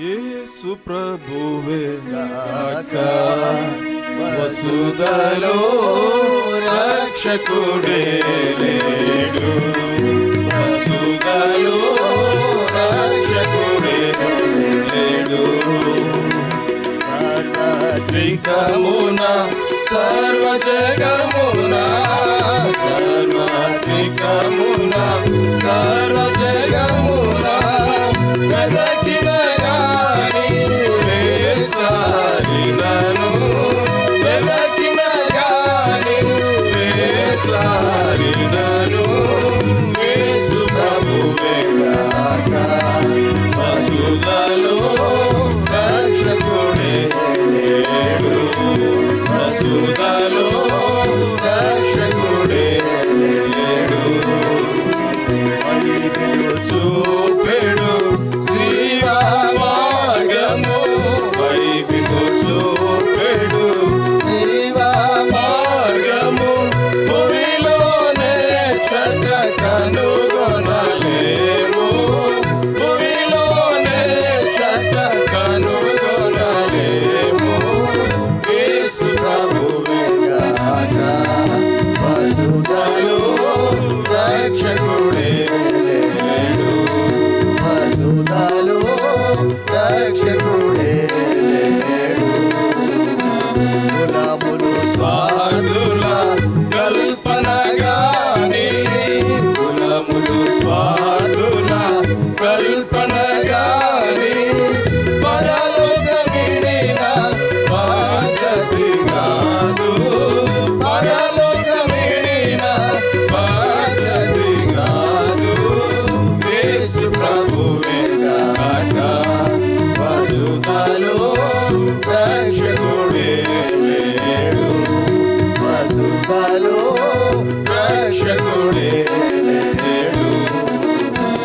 యేసు ప్రభువే నాక. వసుదలో రక్షకుడే లేడు. వసుదలో రక్షకుడే లేడు. సార్వత్రికమున కొనసాగినను Gaga.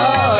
啊